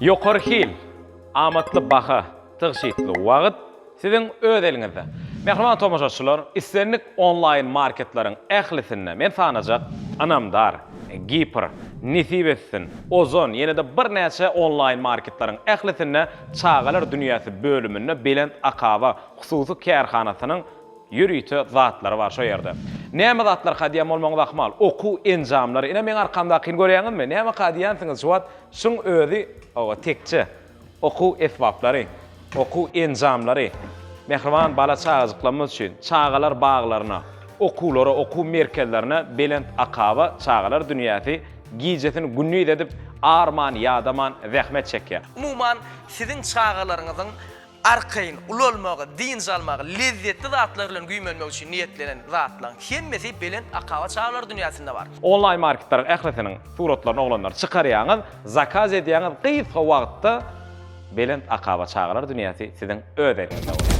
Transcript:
Hil, amatlı baha, tığşitli wagt sizin öz elinizde. Mehriman tomaşaçylar, istenlik online marketlerin ählisinde men sanajak Anamdar, Gipr, Nisibetsin, Ozon, yine de bir näçe online marketlerin ählisinde çağalar dünýäsi bölümünde Belent Akaba hususy kärhanasynyň yürüýte zatlary var şo ýerde. Näme zatlar hadiyam bolmagy bakmal, oku enjamlary. Ine men arkamdakyny görýäňizmi? Näme hadiýansyňyz şuwat? Şuň özi o tekçe oku esbaplary, oku enjamlary. Mehriban bala çağızıklamız üçün çağalar bağlarına, okulara, oku merkezlerine Belent Akaba çağalar dünýäsi gijetin günni edip arman, yadaman, zähmet çekýär. Umuman sizin çağalarınızın arkayın, ulu olmağı, din salmağı, lezzetli zatlar bilen güýmenmek üçin niyetlenen zatlar hemmesi bilen akava çağalar dünýäsinde var. Online marketlerin ählisiniň suratlaryny oglanlar çykarýaňyz, zakaz edýäňiz gysga wagtda Belent Akaba çağalar dünýäsi sizin öz elinizde bolar.